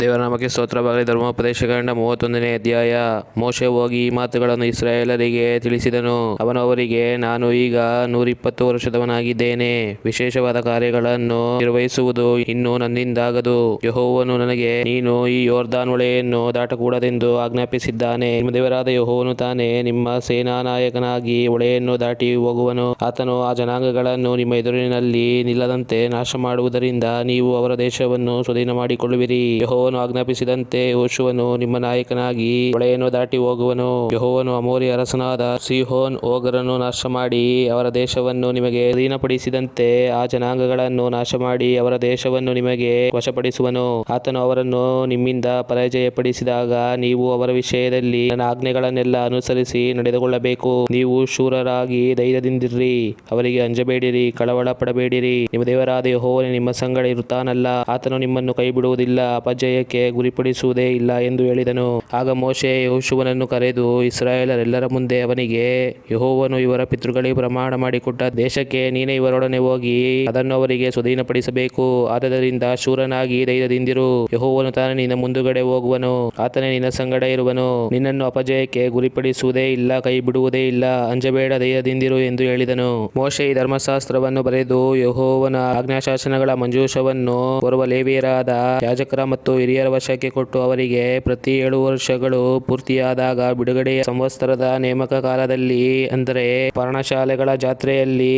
ದೇವರ ನಮಗೆ ಸ್ತೋತ್ರವಾಗಲಿ. ಧರ್ಮೋಪದೇಶಕಾಂಡ ಮೂವತ್ತೊಂದನೇ ಅಧ್ಯಾಯ. ಮೋಶೆ ಹೋಗಿ ಈ ಮಾತುಗಳನ್ನು ಇಸ್ರಾಯೇಲರಿಗೆ ತಿಳಿಸಿದನು. ಅವನು ಅವರಿಗೆ, ನಾನು ಈಗ ನೂರಿಪ್ಪತ್ತು ವರ್ಷದವನಾಗಿದ್ದೇನೆ. ವಿಶೇಷವಾದ ಕಾರ್ಯಗಳನ್ನು ನಿರ್ವಹಿಸುವುದು ಇನ್ನು ನನ್ನಿಂದಾಗದು. ಯಹೋವನು ನನಗೆ, ನೀನು ಈ ಯೋರ್ದಾನ್ ಒಳೆಯನ್ನು ದಾಟಕೂಡದೆಂದು ಆಜ್ಞಾಪಿಸಿದ್ದಾನೆ. ನಿಮ್ಮ ದೇವರಾದ ಯಹೋವನು ತಾನೇ ನಿಮ್ಮ ಸೇನಾನಾಯಕನಾಗಿ ಒಳೆಯನ್ನು ದಾಟಿ ಹೋಗುವನು. ಆತನು ಆ ಜನಾಂಗಗಳನ್ನು ನಿಮ್ಮ ಎದುರಿನಲ್ಲಿ ನಿಲ್ಲದಂತೆ ನಾಶ ಮಾಡುವುದರಿಂದ ನೀವು ಅವರ ದೇಶವನ್ನು ಸ್ವಾಧೀನ ಮಾಡಿಕೊಳ್ಳುವಿರಿ ಯೆಹೋವನು ಆಜ್ಞಾಪಿಸಿದಂತೆ ಓಶುವನು ನಿಮ್ಮ ನಾಯಕನಾಗಿ ಹೊಳೆಯನ್ನು ದಾಟಿ ಹೋಗುವನು. ಯಹೋವನು ಅಮೋರಿ ಅರಸನಾದ ಸಿಹೋನ್ ಓಗರನ್ನು ನಾಶ ಮಾಡಿ ಅವರ ದೇಶವನ್ನು ನಿಮಗೆ ಅಧೀನಪಡಿಸಿದಂತೆ ಆ ಜನಾಂಗಗಳನ್ನು ನಾಶ ಮಾಡಿ ಅವರ ದೇಶವನ್ನು ನಿಮಗೆ ವಶಪಡಿಸುವನು. ಆತನು ಅವರನ್ನು ನಿಮ್ಮಿಂದ ಪರಾಜಯಪಡಿಸಿದಾಗ ನೀವು ಅವರ ವಿಷಯದಲ್ಲಿ ನನ್ನ ಆಜ್ಞೆಗಳನ್ನೆಲ್ಲ ಅನುಸರಿಸಿ ನಡೆದುಕೊಳ್ಳಬೇಕು. ನೀವು ಶೂರರಾಗಿ ಧೈರ್ಯದಿಂದಿರ್ರಿ ಅವರಿಗೆ ಅಂಜಬೇಡಿರಿ ಕಳವಳ ಪಡಬೇಡಿರಿ ನಿಮ್ಮ ದೇವರಾದ ಯಹೋವನೇ ನಿಮ್ಮ ಸಂಗಡ ಇರುತ್ತಾನಲ್ಲ. ಆತನು ನಿಮ್ಮನ್ನು ಕೈ ಬಿಡುವುದಿಲ್ಲ ಅಪಜಯಕ್ಕೆ ಗುರಿಪಡಿಸುವುದೇ ಇಲ್ಲ ಎಂದು ಹೇಳಿದನು. ಆಗ ಮೋಶೆ ಯಹೋಶುವನನ್ನು ಕರೆದು, ಇಸ್ರಾಯೇಲರೆಲ್ಲರ ಮುಂದೆ ಅವನಿಗೆ, ಯಹೋವನು ಇವರ ಪಿತೃಗಳಿಗೆ ಪ್ರಮಾಣ ಮಾಡಿಕೊಟ್ಟ ದೇಶಕ್ಕೆ ನೀನೇ ಇವರೊಡನೆ ಹೋಗಿ ಅದನ್ನು ಅವರಿಗೆ ಸ್ವಾಧೀನಪಡಿಸಬೇಕು. ಆದ್ದರಿಂದ ಶೂರನಾಗಿ ಧೈರ್ಯದಿಂದಿರು. ಯಹೋವನು ತಾನೇ ನಿನ್ನ ಮುಂದುಗಡೆ ಹೋಗುವನು. ಆತನೇ ನಿನ್ನ ಸಂಗಡ ಇರುವನು. ನಿನ್ನನ್ನು ಅಪಜಯಕ್ಕೆ ಗುರಿಪಡಿಸುವುದೇ ಇಲ್ಲ ಕೈ ಬಿಡುವುದೇ ಇಲ್ಲ, ಅಂಜಬೇಡ ಧೈರ್ಯದಿಂದಿರು ಎಂದು ಹೇಳಿದನು. ಮೋಶೆ ಈ ಧರ್ಮಶಾಸ್ತ್ರವನ್ನು ಬರೆದು ಯೆಹೋವನ ಆಜ್ಞಾಶಾಸನಗಳ ಮಂಜೂಷವನ್ನು ಬರುವ ಲೇವಿಯರಾದ ಯಾಜಕರ ಮತ್ತು ಹಿರಿಯರ ವಶಕ್ಕೆ ಕೊಟ್ಟು ಅವರಿಗೆ ಪ್ರತಿ ಏಳು ವರ್ಷಗಳು ಪೂರ್ತಿಯಾದಾಗ ಬಿಡುಗಡೆಯ ಸಂವತ್ಸರದ ನೇಮಕ ಕಾಲದಲ್ಲಿ, ಅಂದರೆ ಪರ್ಣಶಾಲೆಗಳ ಜಾತ್ರೆಯಲ್ಲಿ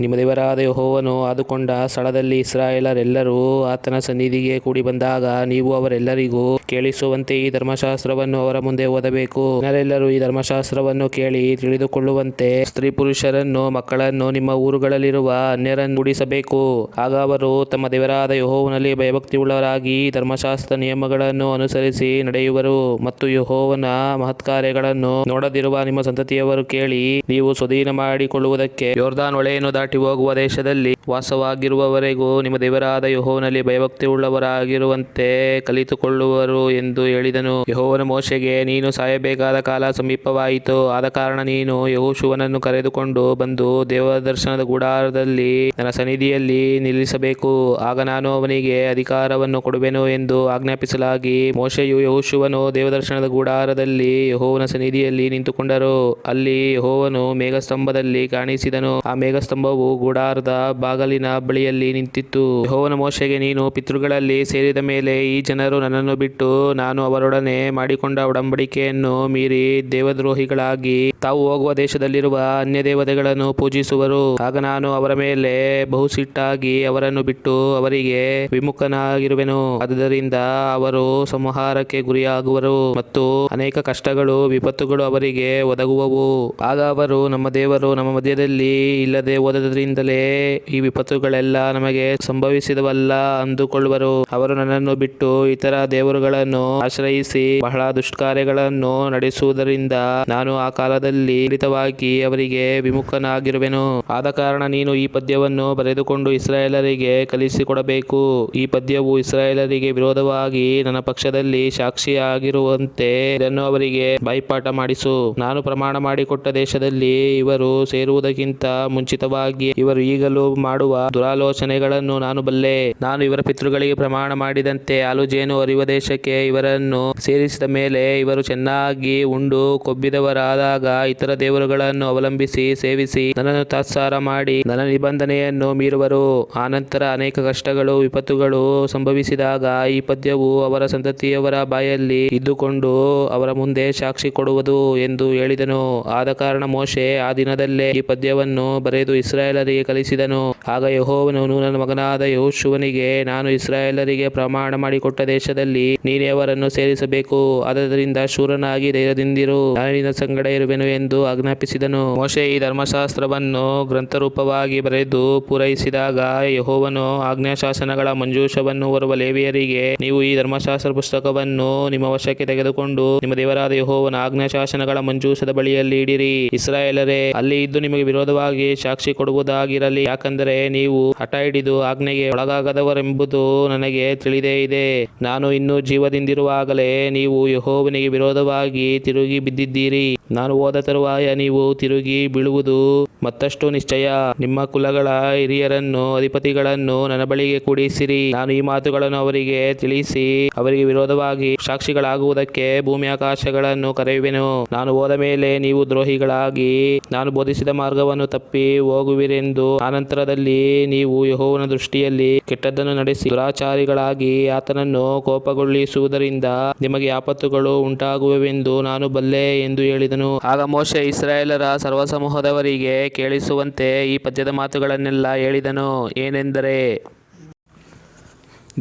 ನಿಮ್ಮ ದೇವರಾದ ಯೆಹೋವನು ಆದುಕೊಂಡ ಸ್ಥಳದಲ್ಲಿ ಇಸ್ರಾಯೇಲರೆಲ್ಲರೂ ಆತನ ಸನ್ನಿಧಿಗೆ ಕೂಡಿ ಬಂದಾಗ ನೀವು ಅವರೆಲ್ಲರಿಗೂ ಕೇಳಿಸುವಂತೆ ಈ ಧರ್ಮಶಾಸ್ತ್ರವನ್ನು ಅವರ ಮುಂದೆ ಓದಬೇಕು. ಜನರೆಲ್ಲರೂ ಈ ಧರ್ಮಶಾಸ್ತ್ರವನ್ನು ಕೇಳಿ ತಿಳಿದುಕೊಳ್ಳುವಂತೆ ಸ್ತ್ರೀ ಪುರುಷರನ್ನು, ಮಕ್ಕಳನ್ನು ನಿಮ್ಮ ಊರುಗಳಲ್ಲಿರುವ ಅನ್ಯರನ್ನು ಕೂಡಿಸಬೇಕು. ಆಗ ಅವರು ತಮ್ಮ ದೇವರಾದ ಯೆಹೋವನಲ್ಲಿ ಭಯಭಕ್ತಿಯುಳ್ಳವರಾಗಿ ಧರ್ಮಶಾಸ್ತ್ರ ನಿಯಮಗಳನ್ನು ಅನುಸರಿಸಿ ನಡೆಯುವರು ಮತ್ತು ಯಹೋವನ ಮಹತ್ಕಾರ್ಯಗಳನ್ನು ನೋಡದಿರುವ ನಿಮ್ಮ ಸಂತತಿಯವರು ಕೇಳಿ ನೀವು ಸ್ವಾಧೀನ ಮಾಡಿಕೊಳ್ಳುವುದಕ್ಕೆ ಯೋರ್ದಾನ್ ಒಳೆಯನ್ನು ದಾಟಿ ಹೋಗುವ ದೇಶದಲ್ಲಿ ವಾಸವಾಗಿರುವವರೆಗೂ ನಿಮ್ಮ ದೇವರಾದ ಯಹೋವನಲ್ಲಿ ಭಯಭಕ್ತಿ ಉಳ್ಳವರಾಗಿರುವಂತೆ ಕಲಿತುಕೊಳ್ಳುವರು ಎಂದು ಹೇಳಿದನು. ಯಹೋವನ ಮೋಶೆಗೆ, ನೀನು ಸಾಯಬೇಕಾದ ಕಾಲ ಸಮೀಪವಾಯಿತು. ಆದ ಕಾರಣ ನೀನು ಯಹೋಶುವನನ್ನು ಕರೆದುಕೊಂಡು ಬಂದು ದೇವದರ್ಶನದ ಗುಡಾರದಲ್ಲಿ ನನ್ನ ಸನ್ನಿಧಿಯಲ್ಲಿ ನಿಲ್ಲಿಸಬೇಕು. ಆಗ ನಾನು ಅವನಿಗೆ ಅಧಿಕಾರವನ್ನು ಕೊಡುವೆನು ಎಂದು ಆಜ್ಞಾಪಿಸಲಾಗಿ ಮೋಶೆಯು ಯಹೋಶುವನು ದೇವದರ್ಶನದ ಗೂಡಾರದಲ್ಲಿ ಯಹೋವನ ಸನ್ನಿಧಿಯಲ್ಲಿ ನಿಂತುಕೊಂಡರು. ಅಲ್ಲಿ ಯಹೋವನು ಮೇಘಸ್ತಂಭದಲ್ಲಿ ಕಾಣಿಸಿದನು. ಆ ಮೇಘಸ್ತಂಭವು ಗೂಡಾರದ ಬಾಗಲಿನ ಬಳಿಯಲ್ಲಿ ನಿಂತಿತ್ತು. ಯಹೋವನ ಮೋಶೆಗೆ, ನೀನು ಪಿತೃಗಳಲ್ಲಿ ಸೇರಿದ ಮೇಲೆ ಈ ಜನರು ನನ್ನನ್ನು ಬಿಟ್ಟು ನಾನು ಅವರೊಡನೆ ಮಾಡಿಕೊಂಡ ಒಡಂಬಡಿಕೆಯನ್ನು ಮೀರಿ ದೇವದ್ರೋಹಿಗಳಾಗಿ ತಾವು ಹೋಗುವ ದೇಶದಲ್ಲಿರುವ ಅನ್ಯ ದೇವತೆಗಳನ್ನು ಪೂಜಿಸುವರು. ಆಗ ನಾನು ಅವರ ಮೇಲೆ ಬಹುಸಿಟ್ಟಾಗಿ ಅವರನ್ನು ಬಿಟ್ಟು ಅವರಿಗೆ ವಿಮುಖನಾಗಿರುವೆನು. ಆದ್ದರಿಂದ ಅವರು ಸಂಹಾರಕ್ಕೆ ಗುರಿಯಾಗುವರು ಮತ್ತು ಅನೇಕ ಕಷ್ಟಗಳು, ವಿಪತ್ತುಗಳು ಅವರಿಗೆ ಒದಗುವವು. ಆಗ ಅವರು, ನಮ್ಮ ದೇವರು ನಮ್ಮ ಮಧ್ಯದಲ್ಲಿ ಇಲ್ಲದೆ ಹೋದದ್ರಿಂದಲೇ ಈ ವಿಪತ್ತುಗಳೆಲ್ಲ ನಮಗೆ ಸಂಭವಿಸಿದವಲ್ಲ ಅಂದುಕೊಳ್ಳುವರು. ಅವರು ನನ್ನನ್ನು ಬಿಟ್ಟು ಇತರ ದೇವರುಗಳನ್ನು ಆಶ್ರಯಿಸಿ ಬಹಳ ದುಷ್ಕಾರ್ಯಗಳನ್ನು ನಡೆಸುವುದರಿಂದ ನಾನು ಆ ಕಾಲದಲ್ಲಿ ಖಂಡಿತವಾಗಿ ಅವರಿಗೆ ವಿಮುಖನಾಗಿರುವೆನು. ಆದ ಕಾರಣ ನೀನು ಈ ಪದ್ಯವನ್ನು ಬರೆದುಕೊಂಡು ಇಸ್ರಾಯೇಲರಿಗೆ ಕಲಿಸಿಕೊಡಬೇಕು. ಈ ಪದ್ಯವು ಇಸ್ರಾಯೇಲರಿಗೆ ವಿರೋಧವಾಗಿ ನನ್ನ ಪಕ್ಷದಲ್ಲಿ ಸಾಕ್ಷಿಯಾಗಿರುವಂತೆ ಇದನ್ನು ಅವರಿಗೆ ಬಾಯಿಪಾಠ ಮಾಡಿಸು. ನಾನು ಪ್ರಮಾಣ ಮಾಡಿಕೊಟ್ಟ ದೇಶದಲ್ಲಿ ಇವರು ಸೇರುವುದಕ್ಕಿಂತ ಮುಂಚಿತವಾಗಿ ಇವರು ಈಗಲೂ ಮಾಡುವ ದುರಾಲೋಚನೆಗಳನ್ನು ನಾನು ಬಲ್ಲೆ. ನಾನು ಇವರ ಪಿತೃಗಳಿಗೆ ಪ್ರಮಾಣ ಮಾಡಿದಂತೆ ಆಲುಜೇನು ಅರಿವ ದೇಶಕ್ಕೆ ಇವರನ್ನು ಸೇರಿಸಿದ ಮೇಲೆ ಇವರು ಚೆನ್ನಾಗಿ ಉಂಡು ಕೊಬ್ಬಿದವರಾದಾಗ ಇತರ ದೇವರುಗಳನ್ನು ಅವಲಂಬಿಸಿ ಸೇವಿಸಿ ನನ್ನನ್ನು ತಾತ್ಸಾರ ಮಾಡಿ ನನ್ನ ನಿಬಂಧನೆಯನ್ನು ಮೀರುವರು. ಆನಂತರ ಅನೇಕ ಕಷ್ಟಗಳು, ವಿಪತ್ತುಗಳು ಸಂಭವಿಸಿದಾಗ ಈ ಪದ್ಯವು ಅವರ ಸಂತತಿಯವರ ಬಾಯಲ್ಲಿ ಇದ್ದುಕೊಂಡು ಅವರ ಮುಂದೆ ಸಾಕ್ಷಿ ಕೊಡುವುದು ಎಂದು ಹೇಳಿದನು. ಆದ ಕಾರಣ ಮೋಶೆ ಆ ದಿನದಲ್ಲೇ ಈ ಪದ್ಯವನ್ನು ಬರೆದು ಇಸ್ರಾಯೇಲರಿಗೆ ಕಲಿಸಿದನು. ಆಗ ಯಹೋವನು ನನ್ನ ಮಗನಾದ ಯೋಶುವನಿಗೆ ನಾನು ಇಸ್ರಾಯೇಲರಿಗೆ ಪ್ರಮಾಣ ಮಾಡಿಕೊಟ್ಟ ದೇಶದಲ್ಲಿ ನೀನೇ ಅವರನ್ನು ಸೇರಿಸಬೇಕು. ಆದ್ದರಿಂದ ಶೂರನಾಗಿ ಧೈರ್ಯದಿಂದಿರು. ನಿನ್ನ ಸಂಗಡ ಇರುವೆನು ಎಂದು ಆಜ್ಞಾಪಿಸಿದನು. ಮೋಶೆ ಈ ಧರ್ಮಶಾಸ್ತ್ರವನ್ನು ಗ್ರಂಥರೂಪವಾಗಿ ಬರೆದು ಪೂರೈಸಿದಾಗ ಯಹೋವನು ಆಜ್ಞಾಶಾಸನಗಳ ಮಂಜೂಷವನ್ನು ಹೊರುವ ಲೇವಿಯರಿಗೆ ನೀವು ಈ ಧರ್ಮಶಾಸ್ತ್ರ ಪುಸ್ತಕವನ್ನು ನಿಮ್ಮ ವಶಕ್ಕೆ ತೆಗೆದುಕೊಂಡು ನಿಮ್ಮ ದೇವರಾದ ಯೆಹೋವನ ಆಜ್ಞಾಶಾಸನಗಳ ಮಂಜೂಸದ ಬಳಿಯಲ್ಲಿ ಇಡಿರಿ. ಇಸ್ರಾಯೇಲರೇ, ಅಲ್ಲಿ ಇದ್ದು ನಿಮಗೆ ವಿರೋಧವಾಗಿ ಸಾಕ್ಷಿ ಕೊಡುವುದಾಗಿರಲಿ. ಯಾಕಂದರೆ ನೀವು ಹಠ ಹಿಡಿದು ಆಜ್ಞೆಗೆ ಒಳಗಾಗದವರೆಂಬುದು ನನಗೆ ತಿಳಿದೇ ಇದೆ. ನಾನು ಇನ್ನೂ ಜೀವದಿಂದಿರುವಾಗಲೇ ನೀವು ಯಹೋವನಿಗೆ ವಿರೋಧವಾಗಿ ತಿರುಗಿ ಬಿದ್ದಿದ್ದೀರಿ. ನಾನು ಹೋದ ತರುವಾಯ ನೀವು ತಿರುಗಿ ಬೀಳುವುದು ಮತ್ತಷ್ಟು ನಿಶ್ಚಯ. ನಿಮ್ಮ ಕುಲಗಳ ಹಿರಿಯರನ್ನು, ಅಧಿಪತಿಗಳನ್ನು ನನ್ನ ಬಳಿಗೆ ಕೂಡಿಸಿರಿ. ನಾನು ಈ ಮಾತುಗಳನ್ನು ಅವರಿಗೆ ತಿಳಿಸಿ ಅವರಿಗೆ ವಿರೋಧವಾಗಿ ಸಾಕ್ಷಿಗಳಾಗುವುದಕ್ಕೆ ಭೂಮಿ ಆಕಾಶಗಳನ್ನು ಕರೆಯುವೆನು. ನಾನು ಹೋದ ಮೇಲೆ ನೀವು ದ್ರೋಹಿಗಳಾಗಿ ನಾನು ಬೋಧಿಸಿದ ಮಾರ್ಗವನ್ನು ತಪ್ಪಿ ಹೋಗುವಿರೆಂದು ಆನಂತರದಲ್ಲಿ ನೀವು ಯಹೋವನ ದೃಷ್ಟಿಯಲ್ಲಿ ಕೆಟ್ಟದ್ದನ್ನು ನಡೆಸಿ ದುರಾಚಾರಿಗಳಾಗಿ ಆತನನ್ನು ಕೋಪಗೊಳಿಸುವುದರಿಂದ ನಿಮಗೆ ಆಪತ್ತುಗಳು ಉಂಟಾಗುವೆವೆಂದು ನಾನು ಬಲ್ಲೆ ಎಂದು ಹೇಳಿದನು. ಆಗ ಮೋಶೆ ಇಸ್ರಾಯೇಲರ ಸರ್ವಸಮೂಹದವರಿಗೆ ಕೇಳಿಸುವಂತೆ ಈ ಪದ್ಯದ ಮಾತುಗಳನ್ನೆಲ್ಲ ಹೇಳಿದನು. ಏನೆಂದರೆ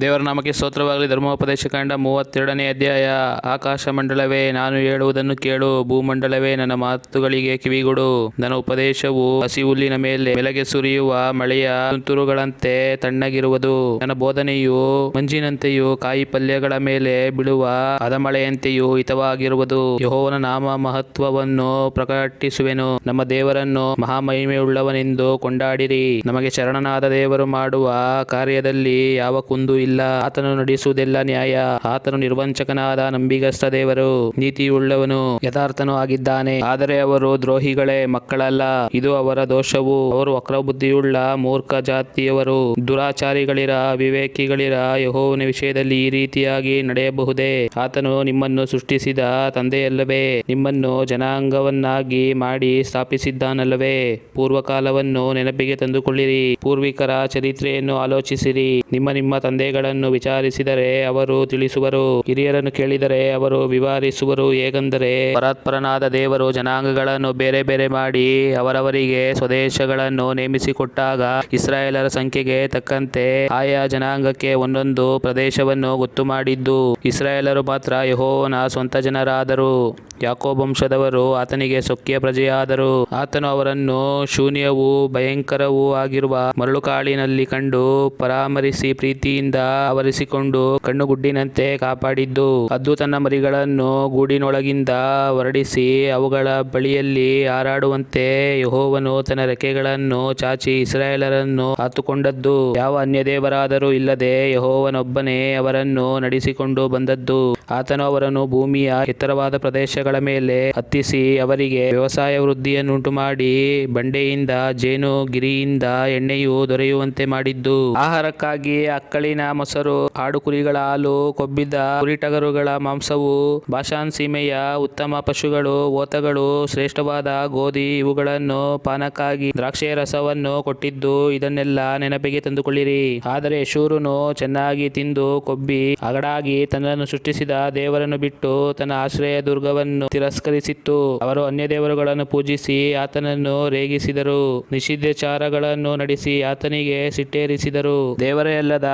ದೇವರ ನಾಮಕ್ಕೆ ಸ್ತೋತ್ರವಾಗಲಿ. ಧರ್ಮೋಪದೇಶ ಕಾಂಡ ಮೂವತ್ತೆರಡನೇ ಅಧ್ಯಾಯ. ಆಕಾಶ ಮಂಡಲವೇ ನಾನು ಹೇಳುವುದನ್ನು ಕೇಳು. ಭೂಮಂಡಲವೇ ನನ್ನ ಮಾತುಗಳಿಗೆ ಕಿವಿಗೊಡು. ನನ್ನ ಉಪದೇಶವು ಹಸಿ ಹುಲ್ಲಿನ ಮೇಲೆ ಬೆಳಗ್ಗೆ ಸುರಿಯುವ ಮಳೆಯ ತುಂತುರುಗಳಂತೆ ತಣ್ಣಗಿರುವುದು. ನನ್ನ ಬೋಧನೆಯು ಮಂಜಿನಂತೆಯೂ ಕಾಯಿ ಪಲ್ಯಗಳ ಮೇಲೆ ಬೀಳುವ ಅದಮಳೆಯಂತೆಯೂ ಹಿತವಾಗಿರುವುದು. ಯಹೋವನ ನಾಮ ಮಹತ್ವವನ್ನು ಪ್ರಕಟಿಸುವೆನು. ನಮ್ಮ ದೇವರನ್ನು ಮಹಾಮಹಿಮೆಯುಳ್ಳವನೆಂದು ಕೊಂಡಾಡಿರಿ. ನಮಗೆ ಶರಣನಾದ ದೇವರು ಮಾಡುವ ಕಾರ್ಯದಲ್ಲಿ ಯಾವ ಕುಂದು ಇಲ್ಲ, ಆತನು ನಡೆಸುವುದೆಲ್ಲ ನ್ಯಾಯ. ಆತನು ನಿರ್ವಂಚಕನಾದ ನಂಬಿಗಸ್ತ ದೇವರು, ನೀತಿಯುಳ್ಳವನು, ಯಥಾರ್ಥನು ಆಗಿದ್ದಾನೆ. ಆದರೆ ಅವರು ದ್ರೋಹಿಗಳೇ, ಮಕ್ಕಳಲ್ಲ. ಇದು ಅವರ ದೋಷವು. ಅವರು ವಕ್ರಬುದ್ಧಿಯುಳ್ಳ, ಮೂರ್ಖ ಜಾತಿಯವರು. ದುರಾಚಾರಿಗಳಿರ ವಿವೇಕಿಗಳಿರ ಯಹೋವನ ವಿಷಯದಲ್ಲಿ ಈ ರೀತಿಯಾಗಿ ನಡೆಯಬಹುದೇ? ಆತನು ನಿಮ್ಮನ್ನು ಸೃಷ್ಟಿಸಿದ ತಂದೆಯಲ್ಲವೇ? ನಿಮ್ಮನ್ನು ಜನಾಂಗವನ್ನಾಗಿ ಮಾಡಿ ಸ್ಥಾಪಿಸಿದ್ದಾನಲ್ಲವೇ? ಪೂರ್ವಕಾಲವನ್ನು ನೆನಪಿಗೆ ತಂದುಕೊಳ್ಳಿರಿ. ಪೂರ್ವಿಕರ ಚರಿತ್ರೆಯನ್ನು ಆಲೋಚಿಸಿರಿ. ನಿಮ್ಮ ನಿಮ್ಮ ತಂದೆಗಳನ್ನು ವಿಚಾರಿಸಿದರೆ ಅವರು ತಿಳಿಸುವರು. ಹಿರಿಯರನ್ನು ಕೇಳಿದರೆ ಅವರು ವಿವರಿಸುವರು. ಹೇಗೆಂದರೆ ಪರಾತ್ಪರನಾದ ದೇವರು ಜನಾಂಗಗಳನ್ನು ಬೇರೆ ಬೇರೆ ಮಾಡಿ ಅವರವರಿಗೆ ಸ್ವದೇಶಗಳನ್ನು ನೇಮಿಸಿಕೊಟ್ಟಾಗ ಇಸ್ರಾಯೇಲರ ಸಂಖ್ಯೆಗೆ ತಕ್ಕಂತೆ ಆಯಾ ಜನಾಂಗಕ್ಕೆ ಒಂದೊಂದು ಪ್ರದೇಶವನ್ನು ಗೊತ್ತು ಮಾಡಿದ್ದು. ಇಸ್ರಾಯೇಲರು ಮಾತ್ರ ಯೆಹೋವನ ಸ್ವಂತ ಜನರಾದರು. ಯಾಕೋಬ್ ವಂಶದವರು ಆತನಿಗೆ ಸೊಕ್ಕಿಯ ಪ್ರಜೆಯಾದರು. ಆತನು ಅವರನ್ನು ಶೂನ್ಯವೂ ಭಯಂಕರವೂ ಆಗಿರುವ ಮರಳುಕಾಳಿನಲ್ಲಿ ಕಂಡು ಪರಾಮರಿಸಿ ಪ್ರೀತಿಯಿಂದ ಆವರಿಸಿಕೊಂಡು ಕಣ್ಣುಗುಡ್ಡಿನಂತೆ ಕಾಪಾಡಿದ್ದು. ಅದು ತನ್ನ ಮರಿಗಳನ್ನು ಗೂಡಿನೊಳಗಿಂದ ಹೊರಡಿಸಿ ಅವುಗಳ ಬಳಿಯಲ್ಲಿ ಹಾರಾಡುವಂತೆ ಯಹೋವನು ತನ್ನ ರೆಕ್ಕೆಗಳನ್ನು ಚಾಚಿ ಇಸ್ರಾಯೇಲರನ್ನು ಹಾತುಕೊಂಡದ್ದು ಯಾವ ಅನ್ಯ ದೇವರಾದರೂ ಇಲ್ಲದೆ ಯಹೋವನೊಬ್ಬನೇ ಅವರನ್ನು ನಡೆಸಿಕೊಂಡು ಬಂದದ್ದು. ಆತನು ಅವರನ್ನು ಭೂಮಿಯ ಎತ್ತರವಾದ ಪ್ರದೇಶಗಳ ಮೇಲೆ ಹತ್ತಿಸಿ ಅವರಿಗೆ ವ್ಯವಸಾಯ ವೃದ್ಧಿಯನ್ನುಂಟು ಮಾಡಿ ಬಂಡೆಯಿಂದ ಜೇನು ಗಿರಿಯಿಂದ ಎಣ್ಣೆಯು ದೊರೆಯುವಂತೆ ಮಾಡಿದ್ದು. ಆಹಾರಕ್ಕಾಗಿ ಅಕ್ಕಳಿನ ಮೊಸರು ಆಡು ಕುರಿಗಳ ಹಾಲು, ಕೊಬ್ಬಿದ ಕುರಿಟಗರುಗಳ ಮಾಂಸವು ಭಾಷಾನ್ ಸೀಮೆಯ ಉತ್ತಮ ಪಶುಗಳು, ಓತಗಳು, ಶ್ರೇಷ್ಠವಾದ ಗೋಧಿ ಇವುಗಳನ್ನು ಪಾನಕ್ಕಾಗಿ ದ್ರಾಕ್ಷಿಯ ರಸವನ್ನು ಕೊಟ್ಟಿದ್ದು ಇದನ್ನೆಲ್ಲ ನೆನಪಿಗೆ ತಂದುಕೊಳ್ಳಿರಿ. ಆದರೆ ಶೂರನು ಚೆನ್ನಾಗಿ ತಿಂದು ಕೊಬ್ಬಿ ಅಗಡಾಗಿ ತನ್ನನ್ನು ಸೃಷ್ಟಿಸಿದ ದೇವರನ್ನು ಬಿಟ್ಟು ತನ್ನ ಆಶ್ರಯ ದುರ್ಗವನ್ನು ತಿರಸ್ಕರಿಸಿತ್ತು. ಅವರು ಅನ್ಯ ದೇವರುಗಳನ್ನು ಪೂಜಿಸಿ ಆತನನ್ನು ರೇಗಿಸಿದರು. ನಿಷಿದ್ಧಾಚಾರಗಳನ್ನು ನಡೆಸಿ ಆತನಿಗೆ ಸಿಟ್ಟೇರಿಸಿದರು. ದೇವರೇ ಅಲ್ಲದ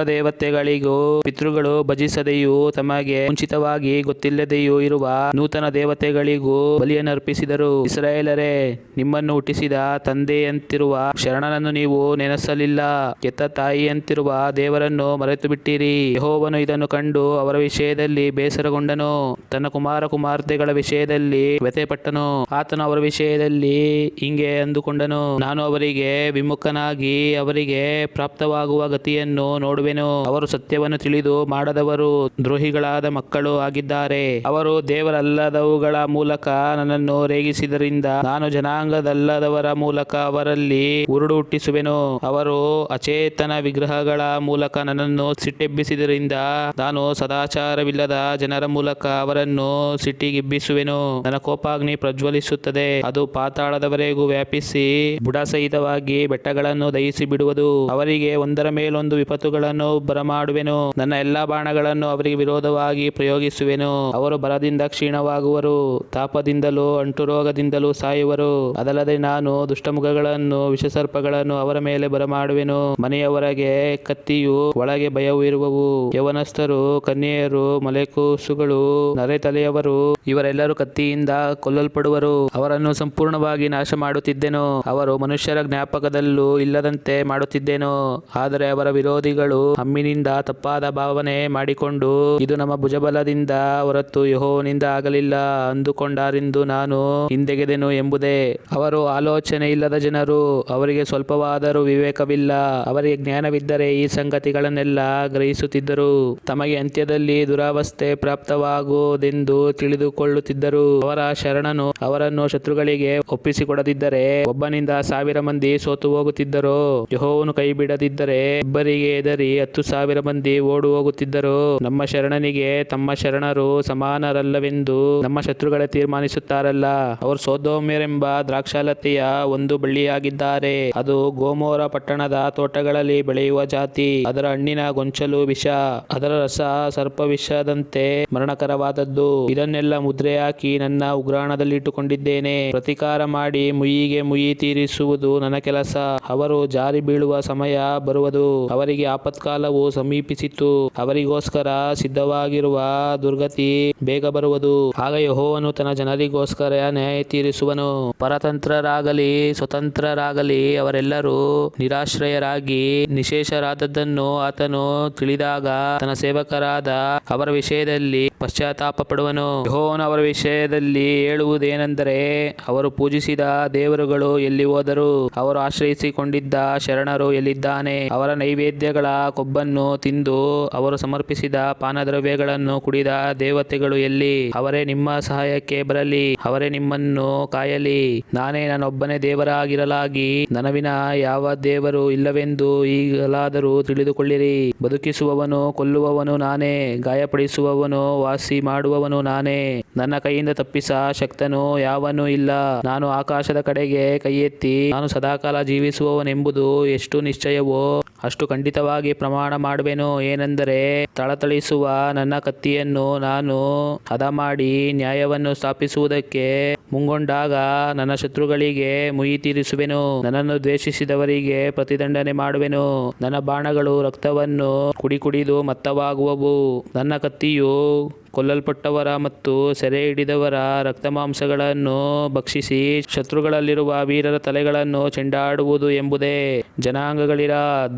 ದೇವತೆಗಳಿಗೂ ಪಿತೃಗಳು ಭಜಿಸದೆಯೂ ತಮಗೆ ಮುಂಚಿತವಾಗಿ ಗೊತ್ತಿಲ್ಲದೆಯೂ ಇರುವ ನೂತನ ದೇವತೆಗಳಿಗೂ ಬಲಿಯನ್ನರ್ಪಿಸಿದರು ಇಸ್ರಾಯೇಲರೇ, ನಿಮ್ಮನ್ನು ಹುಟ್ಟಿಸಿದ ತಂದೆಯಂತಿರುವ ಶರಣನನ್ನು ನೀವು ನೆನೆಸಲಿಲ್ಲ. ಕೆತ್ತ ತಾಯಿಯಂತಿರುವ ದೇವರನ್ನು ಮರೆತು ಬಿಟ್ಟಿರಿ ಯಹೋವನು ಇದನ್ನು ಕಂಡು ಅವರ ವಿಷಯದಲ್ಲಿ ಬೇಸರಗೊಂಡನು. ತನ್ನ ಕುಮಾರ ಕುಮಾರ್ತೆಗಳ ವಿಷಯದಲ್ಲಿ ವ್ಯಥೆಪಟ್ಟನು. ಆತನು ಅವರ ವಿಷಯದಲ್ಲಿ ಹಿಂಗೆ ಅಂದುಕೊಂಡನು. ನಾನು ಅವರಿಗೆ ವಿಮುಖನಾಗಿ ಅವರಿಗೆ ಪ್ರಾಪ್ತವಾಗುವ ಗತಿಯನ್ನು ನೋಡುವೆನು ಅವರು ಸತ್ಯವನ್ನು ತಿಳಿದು ಮಾಡದವರು ದ್ರೋಹಿಗಳಾದ ಮಕ್ಕಳು ಆಗಿದ್ದಾರೆ. ಅವರು ದೇವರಲ್ಲದವುಗಳ ಮೂಲಕ ನನ್ನನ್ನು ರೇಗಿಸಿದರಿಂದ ನಾನು ಜನಾಂಗದಲ್ಲದವರ ಮೂಲಕ ಅವರಲ್ಲಿ ಉರುಡು ಹುಟ್ಟಿಸುವೆನು. ಅವರು ಅಚೇತನ ವಿಗ್ರಹಗಳ ಮೂಲಕ ನನ್ನನ್ನು ಸಿಟ್ಟೆಬ್ಬಿಸಿದರಿಂದ ನಾನು ಸದಾಚಾರವಿಲ್ಲದ ಜನರ ಮೂಲಕ ಅವರನ್ನು ಸಿಟ್ಟಿಗಿಬ್ಬಿಸುವೆನು. ನನ್ನ ಕೋಪಾಗ್ನಿ ಪ್ರಜ್ವಲಿಸುತ್ತದೆ. ಅದು ಪಾತಾಳದವರೆಗೂ ವ್ಯಾಪಿಸಿ ಬುಡಸಹಿತವಾಗಿ ಬೆಟ್ಟಗಳನ್ನು ದಹಿಸಿ ಬಿಡುವುದು ಅವರಿಗೆ ಒಂದರ ಮೇಲೊಂದು ವಿಪತ್ತುಗಳನ್ನು ಬರಮಾಡುವೆನು ನನ್ನ ಎಲ್ಲಾ ಬಾಣಗಳನ್ನು ಅವರಿಗೆ ವಿರೋಧವಾಗಿ ಪ್ರಯೋಗಿಸುವೆನು. ಅವರು ಬರದಿಂದ ಕ್ಷೀಣವಾಗುವರು, ತಾಪದಿಂದಲೂ, ಅಂಟುರೋಗದಿಂದಲೂ ಸಾಯುವರು. ಅದಲ್ಲದೆ ನಾನು ದುಷ್ಟಮುಖಗಳನ್ನು, ವಿಷಸರ್ಪಗಳನ್ನು ಅವರ ಮೇಲೆ ಬರಮಾಡುವೆನು. ಮನೆಯ ಹೊರಗೆ ಕತ್ತಿಯು ಒಳಗೆ ಭಯವು ಇರುವವು ಯವನಸ್ಥರು, ಕನ್ಯೆಯರು, ಮಲೆಕೂಸುಗಳು, ನರೆತಲೆಯವರು, ಇವರೆಲ್ಲರೂ ಕತ್ತಿಯಿಂದ ಕೊಲ್ಲಲ್ಪಡುವರು. ಅವರನ್ನು ಸಂಪೂರ್ಣವಾಗಿ ನಾಶ ಮಾಡುತ್ತಿದ್ದೆನು ಅವರು ಮನುಷ್ಯರ ಜ್ಞಾಪಕದಲ್ಲೂ ಇಲ್ಲದಂತೆ ಮಾಡುತ್ತಿದ್ದೆನು. ಆದರೆ ಅವರ ವಿರೋಧಿಗಳು ಹಮ್ಮಿನಿಂದ ತಪ್ಪಾದ ಭಾವನೆ ಮಾಡಿಕೊಂಡು, ಇದು ನಮ್ಮ ಭುಜಬಲದಿಂದ ಹೊರತು ಯೆಹೋವನಿಂದ ಆಗಲಿಲ್ಲ. ಅಂದುಕೊಂಡಾರೆಂದು ನಾನು ಹಿಂದೆಗೆದೆನು ಎಂಬುದೇ. ಅವರು ಆಲೋಚನೆ ಇಲ್ಲದ ಜನರು, ಅವರಿಗೆ ಸ್ವಲ್ಪವಾದರೂ ವಿವೇಕವಿಲ್ಲ. ಅವರಿಗೆ ಜ್ಞಾನವಿದ್ದರೆ ಈ ಸಂಗತಿಗಳನ್ನೆಲ್ಲ ಗ್ರಹಿಸುತ್ತಿದ್ದರು. ತಮಗೆ ಅಂತ್ಯದಲ್ಲಿ ದುರಾವಸ್ಥೆ ಪ್ರಾಪ್ತವಾಗುವುದೆಂದು ತಿಳಿದುಕೊಳ್ಳುತ್ತಿದ್ದರು. ಅವರ ಶರಣನು ಅವರನ್ನು ಶತ್ರುಗಳಿಗೆ ಒಪ್ಪಿಸಿಕೊಡದಿದ್ದರೆ, ಒಬ್ಬನಿಂದ ಸಾವಿರ ಮಂದಿ ಸೋತು ಹೋಗುತ್ತಿದ್ದರು ಯಹೋವನ್ನು ಕೈ ಬಿಡದಿದ್ದರೆ ಇಬ್ಬರಿಗೆ ಎದರಿ ಹತ್ತು ಸಾವಿರ ಮಂದಿ ಓಡು ಹೋಗುತ್ತಿದ್ದರು. ನಮ್ಮ ಶರಣನಿಗೆ ತಮ್ಮ ಶರಣರು ಸಮಾನರಲ್ಲವೆಂದು ನಮ್ಮ ಶತ್ರುಗಳೇ ತೀರ್ಮಾನಿಸುತ್ತಾರಲ್ಲ. ಅವರು ಸೋದೋಮ್ಯರೆಂಬ ದ್ರಾಕ್ಷಾಲತೆಯ ಒಂದು ಬಳ್ಳಿಯಾಗಿದ್ದಾರೆ. ಅದು ಗೋಮೋರ ಪಟ್ಟಣದ ತೋಟಗಳಲ್ಲಿ ಬೆಳೆಯುವ ಜಾತಿ. ಅದರ ಹಣ್ಣಿನ ಗೊಂಚಲು ವಿಷ, ಅದರ ರಸ ಸರ್ಪ ವಿಷದಂತೆ ಮರಣಕರವಾದದ್ದು. ಇದನ್ನೆಲ್ಲ ಮುದ್ರೆ ಹಾಕಿ ನನ್ನ ಉಗ್ರಾಣದಲ್ಲಿ ಇಟ್ಟುಕೊಂಡಿದ್ದೇನೆ ಪ್ರತಿಕಾರ ಮಾಡಿ ಮುಯಿಗೆ ಮುಯಿ ತೀರಿಸುವುದು ನನ್ನ ಕೆಲಸ. ಅವರು ಜಾರಿ ಬೀಳುವ ಸಮಯ ಬರುವುದು. ಅವರಿಗೆ ಆಪತ್ಕಾಲವು ಸಮೀಪಿಸಿತು. ಅವರಿಗೋಸ್ಕರ ಸಿದ್ಧವಾಗಿರುವ ದುರ್ಗತಿ ಬೇಗ ಬರುವುದು. ಆಗ ಯಹೋವನು ತನ್ನ ಜನರಿಗೋಸ್ಕರ ನ್ಯಾಯ ತೀರಿಸುವನು. ಪರತಂತ್ರರಾಗಲಿ, ಸ್ವತಂತ್ರರಾಗಲಿ ಅವರೆಲ್ಲರೂ ನಿರಾಶ್ರಯರಾಗಿ ನಿಶೇಷರಾದದ್ದನ್ನು ಆತನು ತಿಳಿದಾಗ ತನ್ನ ಸೇವಕರಾದ ಅವರ ವಿಷಯದಲ್ಲಿ ಪಶ್ಚಾತ್ತಾಪ ಪಡುವನು ಯಹೋವನು ಅವರ ವಿಷಯದಲ್ಲಿ ಹೇಳುವುದೇನೆಂದರೆ, ಅವರು ಪೂಜಿಸಿದ ದೇವರುಗಳು ಎಲ್ಲಿ ಹೋದರು ಅವರು ಆಶ್ರಯಿಸಿಕೊಂಡಿದ್ದ ಶರಣರು ಎಲ್ಲಿದ್ದಾನೆ? ಅವರ ನೈವೇದ್ಯಗಳ ಕೊಬ್ಬನ್ನು ತಿಂದು ಅವರು ಸಮರ್ಪಿಸಿದ ಪಾನದ್ರವ್ಯಗಳನ್ನು ಕುಡಿದ ದೇವತೆಗಳು ಎಲ್ಲಿ? ಅವರೇ ನಿಮ್ಮ ಸಹಾಯಕ್ಕೆ ಬರಲಿ, ಅವರೇ ನಿಮ್ಮನ್ನು ಕಾಯಲಿ. ನಾನೇ ನಾನೊಬ್ಬನೇ ದೇವರಾಗಿರಲಾಗಿ, ನನವಿನ ಯಾವ ದೇವರು ಇಲ್ಲವೆಂದು ಈಗಲಾದರೂ ತಿಳಿದುಕೊಳ್ಳಿರಿ. ಬದುಕಿಸುವವನು ಕೊಲ್ಲುವವನು ನಾನೇ, ಗಾಯಪಡಿಸುವವನು ವಾಸಿ ಮಾಡುವವನು ನಾನೇ. ನನ್ನ ಕೈಯಿಂದ ತಪ್ಪಿಸ ಶಕ್ತನು ಯಾವನೂ ಇಲ್ಲ. ನಾನು ಆಕಾಶದ ಕಡೆಗೆ ಕೈ ಎತ್ತಿ ನಾನು ಸದಾಕಾಲ ಜೀವಿಸುವವನೆಂಬುದು ಎಷ್ಟು ನಿಶ್ಚಯವೋ, ಅಷ್ಟು ಖಂಡಿತವಾಗಿ ಪ್ರಮಾಣ ಮಾಡುವೆನು? ಏನೆಂದರೆ, ತಳತಳಿಸುವ ನನ್ನ ಕತ್ತಿಯನ್ನು ನಾನು ಹದ ಮಾಡಿ ನ್ಯಾಯವನ್ನು ಸ್ಥಾಪಿಸುವುದಕ್ಕೆ ಮುಂಗೊಂಡಾಗ ನನ್ನ ಶತ್ರುಗಳಿಗೆ ಮುಯಿ ತೀರಿಸುವೆನು. ನನ್ನನ್ನು ದ್ವೇಷಿಸಿದವರಿಗೆ ಪ್ರತಿದಂಡನೆ ಮಾಡುವೆನು. ನನ್ನ ಬಾಣಗಳು ರಕ್ತವನ್ನು ಕುಡಿ ಕುಡಿದು ಮತ್ತವಾಗುವವು. ನನ್ನ ಕತ್ತಿಯು ಕೊಲ್ಲಲ್ಪಟ್ಟವರ ಮತ್ತು ಸೆರೆ ಹಿಡಿದವರ ರಕ್ತಮಾಂಸಗಳನ್ನು ಭಕ್ಷಿಸಿ ಶತ್ರುಗಳಲ್ಲಿರುವ ವೀರರ ತಲೆಗಳನ್ನು ಚೆಂಡಾಡುವುದು ಎಂಬುದೇ ಜನಾಂಗಗಳಿರ.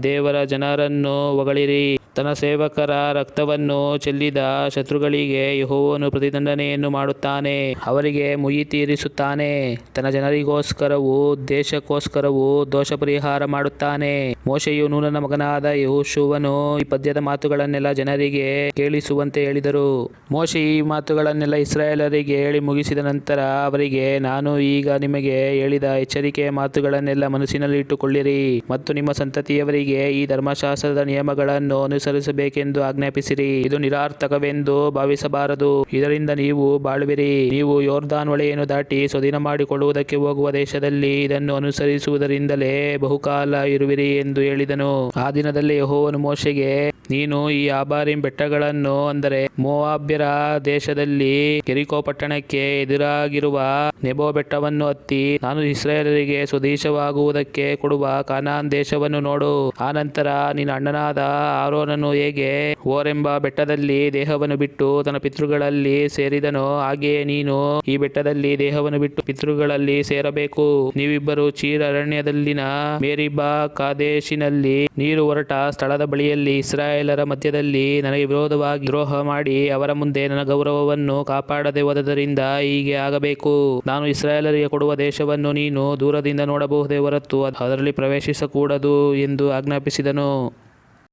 ದೇವರ ಜನರನ್ನು ಹೊಗಳಿರಿ. ತನ್ನ ಸೇವಕರ ರಕ್ತವನ್ನು ಚೆಲ್ಲಿದ ಶತ್ರುಗಳಿಗೆ ಯಹೋವನು ಪ್ರತಿದಂಡನೆಯನ್ನು ಮಾಡುತ್ತಾನೆ. ಅವರಿಗೆ ಮುಯಿ ತೀರಿಸುತ್ತಾನೆ. ತನ್ನ ಜನರಿಗೋಸ್ಕರವೂ ದೇಶಕ್ಕೋಸ್ಕರವೂ ದೋಷ ಪರಿಹಾರ ಮಾಡುತ್ತಾನೆ. ಮೋಶೆಯು ನೂನನ ಮಗನಾದ ಯಹೋಶುವನು ಈ ಪದ್ಯದ ಮಾತುಗಳನ್ನೆಲ್ಲ ಜನರಿಗೆ ಕೇಳಿಸುವಂತೆ ಹೇಳಿದರು. ಮೋಶೆ ಈ ಮಾತುಗಳನ್ನೆಲ್ಲ ಇಸ್ರಾಯೇಲರಿಗೆ ಹೇಳಿ ಮುಗಿಸಿದ ನಂತರ ಅವರಿಗೆ, ನಾನು ಈಗ ನಿಮಗೆ ಹೇಳಿದ ಎಚ್ಚರಿಕೆಯ ಮಾತುಗಳನ್ನೆಲ್ಲ ಮನಸ್ಸಿನಲ್ಲಿ ಇಟ್ಟುಕೊಳ್ಳಿರಿ ಮತ್ತು ನಿಮ್ಮ ಸಂತತಿಯವರಿಗೆ ಈ ಧರ್ಮಶಾಸ್ತ್ರದ ನಿಯಮಗಳನ್ನು ಅನುಸರಿಸಬೇಕೆಂದು ಆಜ್ಞಾಪಿಸಿರಿ. ಇದು ನಿರಾರ್ಥಕವೆಂದು ಭಾವಿಸಬಾರದು. ಇದರಿಂದ ನೀವು ಬಾಳುವಿರಿ. ನೀವು ಯೋರ್ದಾನ್ ಹೊಳೆಯನ್ನು ದಾಟಿ ಸ್ವಾಧೀನ ಮಾಡಿಕೊಳ್ಳುವುದಕ್ಕೆ ಹೋಗುವ ದೇಶದಲ್ಲಿ ಇದನ್ನು ಅನುಸರಿಸುವುದರಿಂದಲೇ ಬಹುಕಾಲ ಇರುವಿರಿ ಎಂದು ಹೇಳಿದನು. ಆ ದಿನದಲ್ಲಿ ಯಹೋವನು ಮೋಶೆಗೆ ನೀನು ಈ ಆಬಾರಿಂ ಬೆಟ್ಟಗಳನ್ನು ಅಂದರೆ ಮೋವಾಬ್ಯರ ದೇಶದಲ್ಲಿ ಕೆರಿಕೋ ಪಟ್ಟಣಕ್ಕೆ ಎದುರಾಗಿರುವ ನೆಬೋ ಬೆಟ್ಟವನ್ನು ಹತ್ತಿ ನಾನು ಇಸ್ರೇಲರಿಗೆ ಸ್ವದೇಶವಾಗುವುದಕ್ಕೆ ಕೊಡುವ ಕಾನಾನ್ ದೇಶವನ್ನು ನೋಡು. ಆ ನಂತರ ನಿನ್ನ ಅಣ್ಣನಾದ ಆರೋನನು ಹೇಗೆ ಓರೆಂಬ ಬೆಟ್ಟದಲ್ಲಿ ದೇಹವನ್ನು ಬಿಟ್ಟು ತನ್ನ ಪಿತೃಗಳಲ್ಲಿ ಸೇರಿದನೋ ಹಾಗೆಯೇ ನೀನು ಈ ಬೆಟ್ಟದಲ್ಲಿ ದೇಹವನ್ನು ಬಿಟ್ಟು ಪಿತೃಗಳಲ್ಲಿ ಸೇರಬೇಕು. ನೀವಿಬ್ಬರು ಚೀರ ಅರಣ್ಯದಲ್ಲಿನ ಮೇರಿಬಾ ಕಾದೇಶಿನಲ್ಲಿ ನೀರು ಹೊರಟ ಸ್ಥಳದ ಬಳಿಯಲ್ಲಿ ಇಸ್ರಾಯೇಲರ ಮಧ್ಯದಲ್ಲಿ ನನಗೆ ವಿರೋಧವಾಗಿ ದ್ರೋಹ ಮಾಡಿ ಅವರ ಮುಂದೆ ನನ್ನ ಗೌರವವನ್ನು ಕಾಪಾಡದೆ ಹೋದದರಿಂದ ಹೀಗೆ ಆಗಬೇಕು. ನಾನು ಇಸ್ರಾಯೇಲರಿಗೆ ಕೊಡುವ ದೇಶವನ್ನು ನೀನು ದೂರದಿಂದ ನೋಡಬಹುದೇ ಹೊರತು ಅದರಲ್ಲಿ ಪ್ರವೇಶಿಸಕೂಡದು ಎಂದು ಆಜ್ಞಾಪಿಸಿದನು.